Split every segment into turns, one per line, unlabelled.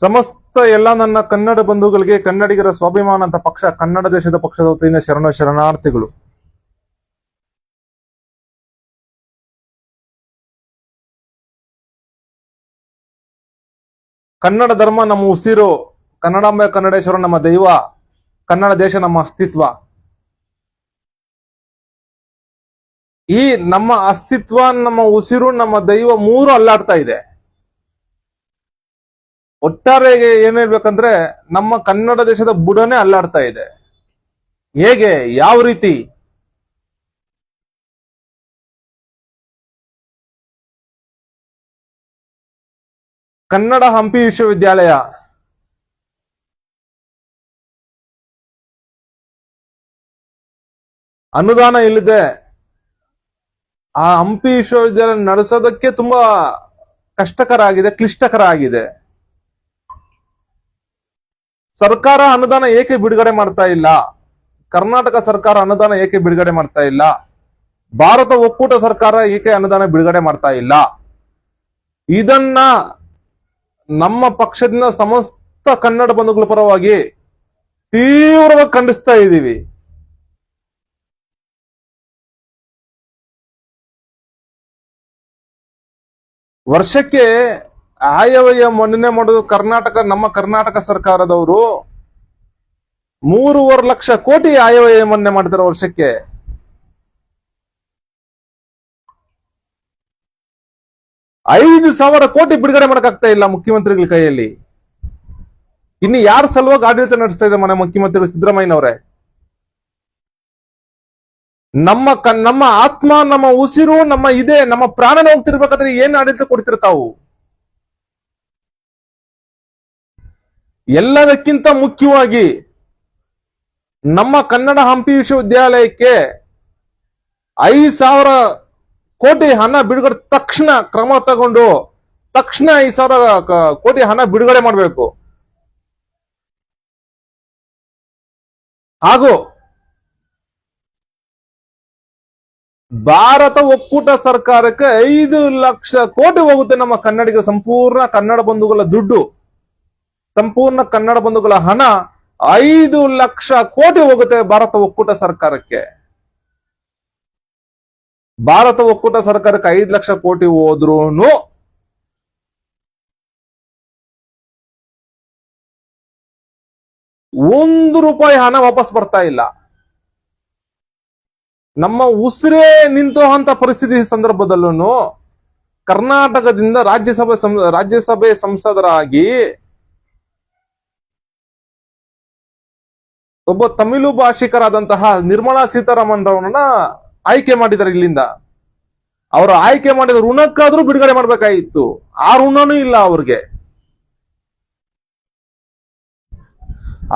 ಸಮಸ್ತ ಎಲ್ಲ ನನ್ನ ಕನ್ನಡ ಬಂಧುಗಳಿಗೆ ಕನ್ನಡಿಗರ ಸ್ವಾಭಿಮಾನ ಅಂತ ಪಕ್ಷ, ಕನ್ನಡ ದೇಶದ ಪಕ್ಷದ ವತಿಯಿಂದ ಶರಣ ಶರಣಾರ್ಥಿಗಳು. ಕನ್ನಡ ಧರ್ಮ ನಮ್ಮ ಉಸಿರು, ಕನ್ನಡಾಂಬೆ ಕನ್ನಡೇಶ್ವರ ನಮ್ಮ ದೈವ, ಕನ್ನಡ ದೇಶ ನಮ್ಮ ಅಸ್ತಿತ್ವ. ಈ ನಮ್ಮ ಅಸ್ತಿತ್ವ, ನಮ್ಮ ಉಸಿರು, ನಮ್ಮ ದೈವ ಮೂರು ಅಲ್ಲಾಡ್ತಾ ಇದೆ. ಒಟ್ಟಾರೆ ಏನ್ ಹೇಳ್ಬೇಕಂದ್ರೆ ನಮ್ಮ ಕನ್ನಡ ದೇಶದ ಬುಡನೇ ಅಲ್ಲಾಡ್ತಾ ಇದೆ. ಹೇಗೆ? ಯಾವ ರೀತಿ? ಕನ್ನಡ ಹಂಪಿ ವಿಶ್ವವಿದ್ಯಾಲಯ. ಅನುದಾನ ಇಲ್ಲದೆ ಆ ಹಂಪಿ ವಿಶ್ವವಿದ್ಯಾಲಯ ನಡೆಸೋದಕ್ಕೆ ತುಂಬಾ ಕಷ್ಟಕರ ಆಗಿದೆ, ಕ್ಲಿಷ್ಟಕರ ಆಗಿದೆ. ಸರ್ಕಾರ ಅನುದಾನ ಏಕೆ ಬಿಡುಗಡೆ ಮಾಡ್ತಾ ಇಲ್ಲ? ಕರ್ನಾಟಕ ಸರ್ಕಾರ ಅನುದಾನ ಏಕೆ ಬಿಡುಗಡೆ ಮಾಡ್ತಾ ಇಲ್ಲ? ಭಾರತ ಒಕ್ಕೂಟ ಸರ್ಕಾರ ಏಕೆ ಅನುದಾನ ಬಿಡುಗಡೆ ಮಾಡ್ತಾ ಇಲ್ಲ? ಇದನ್ನ ನಮ್ಮ ಪಕ್ಷದಿಂದ ಸಮಸ್ತ ಕನ್ನಡ ಬಂಧುಗಳ ಪರವಾಗಿ ತೀವ್ರವಾಗಿ ಖಂಡಿಸ್ತಾ ಇದ್ದೀವಿ. ವರ್ಷಕ್ಕೆ ಆಯವ್ಯಯ ಮನ್ನಣೆ ಮಾಡೋದು ಕರ್ನಾಟಕ, ನಮ್ಮ ಕರ್ನಾಟಕ ಸರ್ಕಾರದವರು ಮೂರುವರೆ ಲಕ್ಷ ಕೋಟಿ ಆಯವ್ಯಯ ಮನ್ನಣೆ ಮಾಡ್ತಾರೆ ವರ್ಷಕ್ಕೆ. ಐದು ಸಾವಿರ ಕೋಟಿ ಬಿಡುಗಡೆ ಮಾಡಕ್ಕಾಗ್ತಾ ಇಲ್ಲ ಮುಖ್ಯಮಂತ್ರಿಗಳ ಕೈಯಲ್ಲಿ. ಇನ್ನು ಯಾರ ಸಲುವಾಗಿ ಆಡಳಿತ ನಡೆಸ್ತಾ ಇದೆ ಮನೆ ಮುಖ್ಯಮಂತ್ರಿ ಸಿದ್ದರಾಮಯ್ಯನವರೇ? ನಮ್ಮ ನಮ್ಮ ಆತ್ಮ, ನಮ್ಮ ಉಸಿರು, ನಮ್ಮ ಇದೆ, ನಮ್ಮ ಪ್ರಾಣನ ಹೋಗ್ತಿರ್ಬೇಕಾದ್ರೆ ಏನ್ ಆಡಳಿತ ಕೊಡ್ತೀರ ಎಲ್ಲದಕ್ಕಿಂತ ಮುಖ್ಯವಾಗಿ ನಮ್ಮ ಕನ್ನಡ ಹಂಪಿ ವಿಶ್ವವಿದ್ಯಾಲಯಕ್ಕೆ ಐದು ಸಾವಿರ ಕೋಟಿ ಹಣ ಬಿಡುಗಡೆ ತಕ್ಷಣ ಕ್ರಮ ತಗೊಂಡು ತಕ್ಷಣ ಐದು ಸಾವಿರ ಕೋಟಿ ಹಣ ಬಿಡುಗಡೆ ಮಾಡಬೇಕು. ಹಾಗೂ ಭಾರತ ಒಕ್ಕೂಟ ಸರ್ಕಾರಕ್ಕೆ ಐದು ಲಕ್ಷ ಕೋಟಿ ಹೋಗುತ್ತೆ ನಮ್ಮ ಕನ್ನಡಿಗರ ಸಂಪೂರ್ಣ ಕನ್ನಡ ಬಂಧುಗಳ ದುಡ್ಡು. ಸಂಪೂರ್ಣ ಕನ್ನಡ ಬಂಧುಗಳ ಹಣ ಐದು ಲಕ್ಷ ಕೋಟಿ ಹೋಗುತ್ತೆ ಭಾರತ ಒಕ್ಕೂಟ ಸರ್ಕಾರಕ್ಕೆ. ಭಾರತ ಒಕ್ಕೂಟ ಸರ್ಕಾರಕ್ಕೆ ಐದು ಲಕ್ಷ ಕೋಟಿ ಹೋದ್ರೂ ಒಂದು ರೂಪಾಯಿ ಹಣ ವಾಪಸ್ ಬರ್ತಾ ಇಲ್ಲ. ನಮ್ಮ ಉಸಿರೇ ನಿಂತು ಅಂತ ಪರಿಸ್ಥಿತಿ ಸಂದರ್ಭದಲ್ಲೂ ಕರ್ನಾಟಕದಿಂದ ರಾಜ್ಯಸಭೆ ರಾಜ್ಯಸಭೆ ಸಂಸದರಾಗಿ ಒಬ್ಬ ತಮಿಳು ಭಾಷಿಕರಾದಂತಹ ನಿರ್ಮಲಾ ಸೀತಾರಾಮನ್ ರವರನ್ನ ಆಯ್ಕೆ ಮಾಡಿದ್ದಾರೆ ಇಲ್ಲಿಂದ. ಅವರು ಆಯ್ಕೆ ಮಾಡಿದ ಋಣಕ್ಕಾದ್ರೂ ಬಿಡುಗಡೆ ಮಾಡ್ಬೇಕಾಗಿತ್ತು. ಆ ಋಣನೂ ಇಲ್ಲ ಅವ್ರಿಗೆ.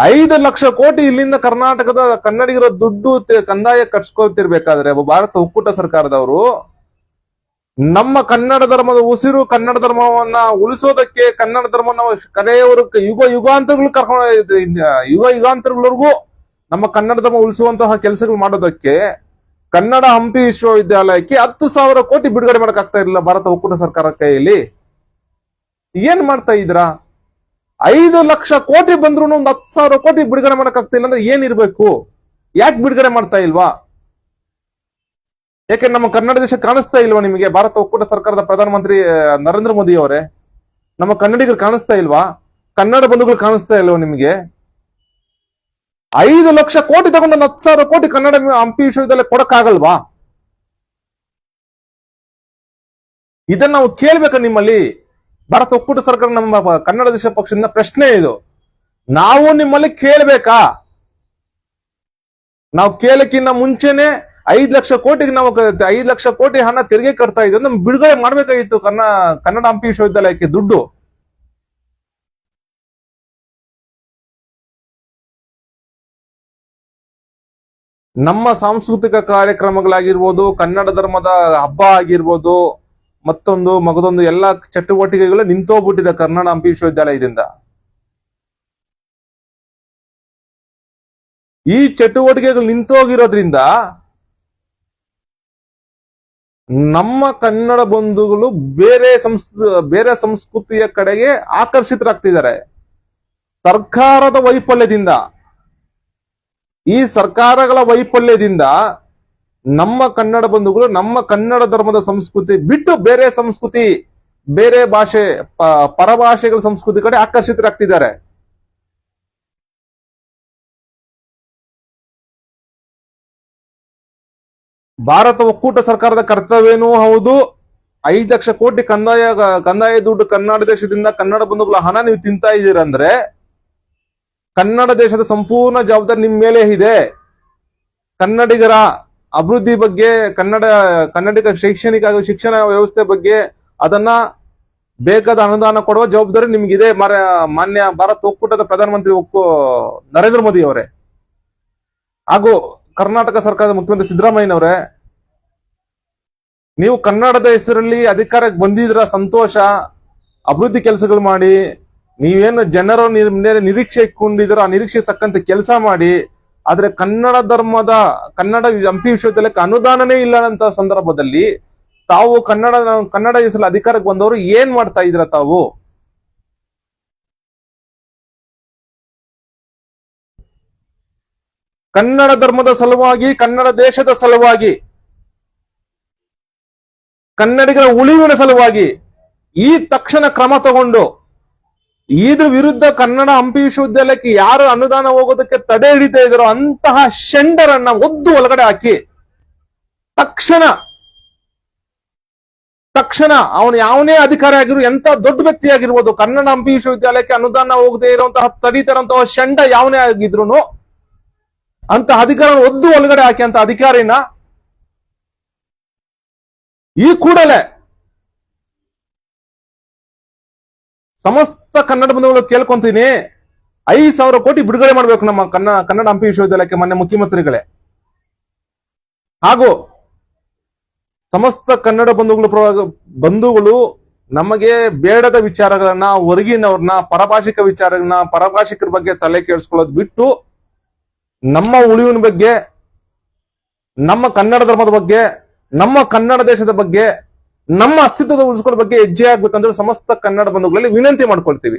ಐದು ಲಕ್ಷ ಕೋಟಿ ಇಲ್ಲಿಂದ ಕರ್ನಾಟಕದ ಕನ್ನಡಿಗರ ದುಡ್ಡು ಕಂದಾಯ ಕಟ್ಸ್ಕೊತಿರ್ಬೇಕಾದ್ರೆ ಭಾರತ ಒಕ್ಕೂಟ ಸರ್ಕಾರದವರು ನಮ್ಮ ಕನ್ನಡ ಧರ್ಮದ ಉಸಿರು ಕನ್ನಡ ಧರ್ಮವನ್ನ ಉಳಿಸೋದಕ್ಕೆ ಕನ್ನಡ ಧರ್ಮ ಕಡೆಯವರು ಯುಗ ಯುಗಾಂತರಗಳು ಕರ್ಕೊಂಡು ಯುಗ ಯುಗಾಂತರಗಳವರೆಗೂ ನಮ್ಮ ಕನ್ನಡ ಧರ್ಮ ಉಳಿಸುವಂತಹ ಕೆಲಸಗಳು ಮಾಡೋದಕ್ಕೆ ಕನ್ನಡ ಹಂಪಿ ವಿಶ್ವವಿದ್ಯಾಲಯಕ್ಕೆ ಹತ್ತು ಸಾವಿರ ಕೋಟಿ ಬಿಡುಗಡೆ ಮಾಡಕ್ಕಾಗ್ತಾ ಇರಲಿಲ್ಲ ಭಾರತ ಒಕ್ಕೂಟ ಸರ್ಕಾರ ಕೈಯಲ್ಲಿ. ಏನ್ ಮಾಡ್ತಾ ಇದ್ರ ಐದು ಲಕ್ಷ ಕೋಟಿ ಬಂದ್ರು ಒಂದು ಹತ್ತು ಸಾವಿರ ಕೋಟಿ ಬಿಡುಗಡೆ ಮಾಡಕ್ಕಾಗ್ತಾ ಇಲ್ಲ ಅಂದ್ರೆ ಏನಿರ್ಬೇಕು ಯಾಕೆ ಬಿಡುಗಡೆ ಮಾಡ್ತಾ ಇಲ್ವಾ? ಯಾಕೆ ನಮ್ಮ ಕನ್ನಡ ದೇಶ ಕಾಣಿಸ್ತಾ ಇಲ್ವಾ ನಿಮಗೆ? ಭಾರತ ಒಕ್ಕೂಟ ಸರ್ಕಾರದ ಪ್ರಧಾನಮಂತ್ರಿ ನರೇಂದ್ರ ಮೋದಿ ಅವರೇ. ನಮ್ಮ ಕನ್ನಡಿಗರು ಕಾಣಿಸ್ತಾ ಇಲ್ವಾ? ಕನ್ನಡ ಬಂಧುಗಳು ಕಾಣಿಸ್ತಾ ಇಲ್ವಾ ನಿಮಗೆ? ಐದು ಲಕ್ಷ ಕೋಟಿ ತಗೊಂಡು ಹತ್ತು ಸಾವಿರ ಕೋಟಿ ಕನ್ನಡ ಹಂಪಿ ವಿಶ್ವವಿದ್ಯಾಲಯ ಕೊಡಕ್ಕಾಗಲ್ವಾ? ಇದನ್ನ ನಾವು ಕೇಳ್ಬೇಕ ನಿಮ್ಮಲ್ಲಿ? ಭಾರತ ಒಕ್ಕೂಟ ಸರ್ಕಾರ ನಮ್ಮ ಕನ್ನಡ ದೇಶ ಪಕ್ಷದಿಂದ ಪ್ರಶ್ನೆ ಇದು. ನಾವು ನಿಮ್ಮಲ್ಲಿ ಕೇಳ್ಬೇಕಾ? ನಾವು ಕೇಳಕ್ಕಿಂತ ಮುಂಚೆನೆ ಐದ್ ಲಕ್ಷ ಕೋಟಿಗೆ ನಾವು ಐದ್ ಲಕ್ಷ ಕೋಟಿ ಹಣ ತೆರಿಗೆ ಕಟ್ತಾ ಇದ್ದ ನಮ್ಗೆ ಬಿಡುಗಡೆ ಮಾಡ್ಬೇಕಾಗಿತ್ತು ಕನ್ನ, ಕನ್ನಡ ಹಂಪಿ ವಿಶ್ವವಿದ್ಯಾಲಯಕ್ಕೆ ದುಡ್ಡು. ನಮ್ಮ ಸಾಂಸ್ಕೃತಿಕ ಕಾರ್ಯಕ್ರಮಗಳಾಗಿರ್ಬೋದು, ಕನ್ನಡ ಧರ್ಮದ ಹಬ್ಬ ಆಗಿರ್ಬೋದು, ಮತ್ತೊಂದು, ಮಗದೊಂದು ಎಲ್ಲ ಚಟುವಟಿಕೆಗಳು ನಿಂತೋಗ್ಬಿಟ್ಟಿದೆ ಕನ್ನಡ ಹಂಪಿ ವಿಶ್ವವಿದ್ಯಾಲಯದಿಂದ. ಈ ಚಟುವಟಿಕೆಗಳು ನಿಂತೋಗಿರೋದ್ರಿಂದ ನಮ್ಮ ಕನ್ನಡ ಬಂಧುಗಳು ಬೇರೆ ಸಂಸ್ ಬೇರೆ ಸಂಸ್ಕೃತಿಯ ಕಡೆಗೆ ಆಕರ್ಷಿತರಾಗ್ತಿದ್ದಾರೆ. ಸರ್ಕಾರದ ವೈಫಲ್ಯದಿಂದ. ಈ ಸರ್ಕಾರಗಳ ವೈಫಲ್ಯದಿಂದ ನಮ್ಮ ಕನ್ನಡ ಬಂಧುಗಳು, ನಮ್ಮ ಕನ್ನಡ ಧರ್ಮದ ಸಂಸ್ಕೃತಿ ಬಿಟ್ಟು ಬೇರೆ ಸಂಸ್ಕೃತಿ, ಬೇರೆ ಭಾಷೆ ಪರಭಾಷೆಗಳ ಸಂಸ್ಕೃತಿ ಕಡೆ ಆಕರ್ಷಿತರಾಗ್ತಿದ್ದಾರೆ. ಭಾರತ ಒಕ್ಕೂಟ ಸರ್ಕಾರದ ಕರ್ತವ್ಯನೂ ಹೌದು. ಐದು ಲಕ್ಷ ಕೋಟಿ ಕಂದಾಯ ಕಂದಾಯ ದುಡ್ಡು ಕನ್ನಡ ದೇಶದಿಂದ ಕನ್ನಡ ಬಂಧುಗಳ ಹಣ ನೀವು ತಿಂತಾ ಇದ್ದೀರಂದ್ರೆ ಕನ್ನಡ ದೇಶದ ಸಂಪೂರ್ಣ ಜವಾಬ್ದಾರಿ ನಿಮ್ಮ ಮೇಲೆ ಇದೆ. ಕನ್ನಡಿಗರ ಅಭಿವೃದ್ಧಿ ಬಗ್ಗೆ, ಕನ್ನಡ, ಕನ್ನಡಿಗ ಶೈಕ್ಷಣಿಕ ಶಿಕ್ಷಣ ವ್ಯವಸ್ಥೆ ಬಗ್ಗೆ ಅದನ್ನ ಬೇಕಾದ ಅನುದಾನ ಕೊಡುವ ಜವಾಬ್ದಾರಿ ನಿಮ್ಗಿದೆ. ಮಾನ್ಯ ಭಾರತ ಒಕ್ಕೂಟದ ಪ್ರಧಾನಮಂತ್ರಿ ಒಕ್ಕೂ ನರೇಂದ್ರ ಮೋದಿ ಅವರೇ. ಹಾಗೂ ಕರ್ನಾಟಕ ಸರ್ಕಾರದ ಮುಖ್ಯಮಂತ್ರಿ ಸಿದ್ದರಾಮಯ್ಯನವರೇ, ನೀವು ಕನ್ನಡದ ಹೆಸರಲ್ಲಿ ಅಧಿಕಾರಕ್ಕೆ ಬಂದಿದ್ರ ಸಂತೋಷ, ಅಭಿವೃದ್ಧಿ ಕೆಲಸಗಳು ಮಾಡಿ, ನೀವೇನು ಜನರು ನಿರೀಕ್ಷೆ ಇಟ್ಕೊಂಡಿದ್ದೀರೋ ಆ ನಿರೀಕ್ಷೆ ತಕ್ಕಂತೆ ಕೆಲಸ ಮಾಡಿ, ಆದ್ರೆ ಕನ್ನಡ ಧರ್ಮದ, ಕನ್ನಡ ಹಂಪಿ ವಿಶ್ವವಿದ್ಯಾಲಯಕ್ಕೆ ಅನುದಾನನೇ ಇಲ್ಲ ಅಂತ ಸಂದರ್ಭದಲ್ಲಿ ತಾವು ಕನ್ನಡ ಕನ್ನಡ ಹೆಸರಲ್ಲಿ ಅಧಿಕಾರಕ್ಕೆ ಬಂದವರು ಏನ್ ಮಾಡ್ತಾ ಇದ್ರ ತಾವು? ಕನ್ನಡ ಧರ್ಮದ ಸಲುವಾಗಿ, ಕನ್ನಡ ದೇಶದ ಸಲುವಾಗಿ, ಕನ್ನಡಿಗರ ಉಳಿವಿನ ಸಲುವಾಗಿ ಈ ತಕ್ಷಣ ಕ್ರಮ ತಗೊಂಡು ಇದ್ರ ವಿರುದ್ಧ ಕನ್ನಡ ಹಂಪಿ ವಿಶ್ವವಿದ್ಯಾಲಯಕ್ಕೆ ಯಾರು ಅನುದಾನ ಹೋಗೋದಕ್ಕೆ ತಡೆ ಹಿಡಿತಾ ಇದ್ರು ಅಂತಹ ಶೆಂಡರನ್ನ ಒದ್ದು ಒಳಗಡೆ ಹಾಕಿ ತಕ್ಷಣ ತಕ್ಷಣ ಅವನು ಯಾವನೇ ಅಧಿಕಾರಿ ಆಗಿರು ಎಂತ ದೊಡ್ಡ ವ್ಯಕ್ತಿ ಆಗಿರ್ಬೋದು ಕನ್ನಡ ಹಂಪಿ ವಿಶ್ವವಿದ್ಯಾಲಯಕ್ಕೆ ಅನುದಾನ ಹೋಗದೆ ಇರುವಂತಹ ತಡೀತಾರಂತಹ ಶಂಡ ಯಾವನೇ ಆಗಿದ್ರು ಅಂತ ಅಧಿಕಾರ ಒದ್ದು ಒಳಗಡೆ ಹಾಕಿ ಅಂತ ಅಧಿಕಾರಿನ ಈ ಕೂಡಲೇ ಸಮಸ್ತ ಕನ್ನಡ ಬಂಧುಗಳು ಕೇಳ್ಕೊಂತೀನಿ. ಐದು ಸಾವಿರ ಕೋಟಿ ಬಿಡುಗಡೆ ಮಾಡಬೇಕು ನಮ್ಮ ಕನ್ನಡ ಕನ್ನಡ ಹಂಪಿ ವಿಶ್ವವಿದ್ಯಾಲಯಕ್ಕೆ ಮೊನ್ನೆ ಮುಖ್ಯಮಂತ್ರಿಗಳೇ. ಹಾಗೂ ಸಮಸ್ತ ಕನ್ನಡ ಬಂಧುಗಳು ಬಂಧುಗಳು ನಮಗೆ ಬೇಡದ ವಿಚಾರಗಳನ್ನ, ಹೊರಗಿನವ್ರನ್ನ, ಪರಭಾಷಿಕ ವಿಚಾರಗಳನ್ನ, ಪರಭಾಷಿಕರ ಬಗ್ಗೆ ತಲೆ ಕೆಡಿಸ್ಕೊಳ್ಳೋದು ಬಿಟ್ಟು ನಮ್ಮ ಉಳಿವಿನ ಬಗ್ಗೆ, ನಮ್ಮ ಕನ್ನಡ ಧರ್ಮದ ಬಗ್ಗೆ, ನಮ್ಮ ಕನ್ನಡ ದೇಶದ ಬಗ್ಗೆ, ನಮ್ಮ ಅಸ್ತಿತ್ವದ ಉಳಿಸ್ಕೊಳ್ಳೋ ಬಗ್ಗೆ ಹೆಜ್ಜೆ ಆಗ್ಬೇಕಂದ್ರೆ ಸಮಸ್ತ ಕನ್ನಡ ಬಂಧುಗಳಲ್ಲಿ ವಿನಂತಿ ಮಾಡ್ಕೊಳ್ತೀವಿ.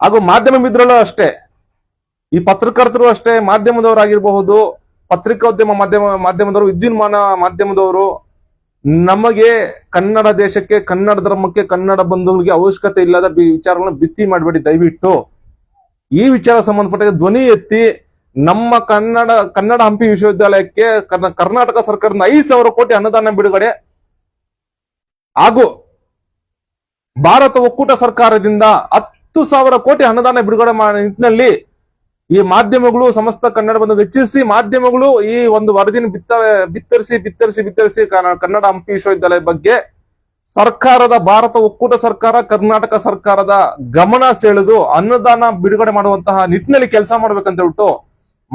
ಹಾಗೂ ಮಾಧ್ಯಮ ಮಿತ್ರರು ಅಷ್ಟೇ, ಈ ಪತ್ರಕರ್ತರು ಅಷ್ಟೇ ಮಾಧ್ಯಮದವರಾಗಿರಬಹುದು ಪತ್ರಿಕೋದ್ಯಮ ಮಾಧ್ಯಮ, ಮಾಧ್ಯಮದವರು, ವಿದ್ಯುನ್ಮಾನ ಮಾಧ್ಯಮದವರು, ನಮಗೆ ಕನ್ನಡ ದೇಶಕ್ಕೆ, ಕನ್ನಡ ಧರ್ಮಕ್ಕೆ, ಕನ್ನಡ ಬಂಧುಗಳಿಗೆ ಅವಶ್ಯಕತೆ ಇಲ್ಲದ ವಿಚಾರಗಳನ್ನ ಬಿತ್ತಿ ಮಾಡಬೇಡಿ. ದಯವಿಟ್ಟು ಈ ವಿಚಾರ ಸಂಬಂಧಪಟ್ಟ ಧ್ವನಿ ಎತ್ತಿ ನಮ್ಮ ಕನ್ನಡ ಕನ್ನಡ ಹಂಪಿ ವಿಶ್ವವಿದ್ಯಾಲಯಕ್ಕೆ ಕರ್ನಾಟಕ ಸರ್ಕಾರದ ಐದು ಸಾವಿರ ಕೋಟಿ ಅನುದಾನ ಬಿಡುಗಡೆ. ಹಾಗೂ ಭಾರತ ಒಕ್ಕೂಟ ಸರ್ಕಾರದಿಂದ ಹತ್ತು ಸಾವಿರ ಕೋಟಿ ಅನುದಾನ ಬಿಡುಗಡೆ ಮಾಡಿದ ನಿಟ್ಟಿನಲ್ಲಿ ಈ ಮಾಧ್ಯಮಗಳು, ಸಮಸ್ತ ಕನ್ನಡವನ್ನು ಹೆಚ್ಚಿಸಿ ಮಾಧ್ಯಮಗಳು ಈ ಒಂದು ವರದಿನ ಬಿತ್ತ ಬಿತ್ತರಿಸಿ ಬಿತ್ತರಿಸಿ ಬಿತ್ತರಿಸಿ ಕನ್ನ- ಕನ್ನಡ ಹಂಪಿ ವಿಶ್ವವಿದ್ಯಾಲಯ ಬಗ್ಗೆ ಸರ್ಕಾರದ, ಭಾರತ ಒಕ್ಕೂಟ ಸರ್ಕಾರ, ಕರ್ನಾಟಕ ಸರ್ಕಾರದ ಗಮನ ಸೆಳೆದು ಅನುದಾನ ಬಿಡುಗಡೆ ಮಾಡುವಂತಹ ನಿಟ್ಟಿನಲ್ಲಿ ಕೆಲಸ ಮಾಡ್ಬೇಕಂತ ಹೇಳ್ಬಿಟ್ಟು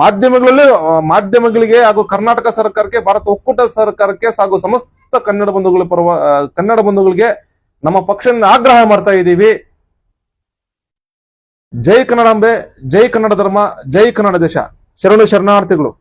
ಮಾಧ್ಯಮಗಳಲ್ಲಿ ಮಾಧ್ಯಮಗಳಿಗೆ ಹಾಗೂ ಕರ್ನಾಟಕ ಸರ್ಕಾರಕ್ಕೆ, ಭಾರತ ಒಕ್ಕೂಟ ಸರ್ಕಾರಕ್ಕೆ ಹಾಗೂ ಸಮಸ್ತ ಕನ್ನಡ ಬಂಧುಗಳ ಪರವ ಕನ್ನಡ ಬಂಧುಗಳಿಗೆ ನಮ್ಮ ಪಕ್ಷದಿಂದ ಆಗ್ರಹ ಮಾಡ್ತಾ ಇದ್ದೀವಿ. ಜೈ ಕನ್ನಡಾಂಬೆ, ಜೈ ಕನ್ನಡ ಧರ್ಮ, ಜೈ ಕನ್ನಡ ದೇಶ. ಶರಣು ಶರಣಾರ್ಥಿಗಳು.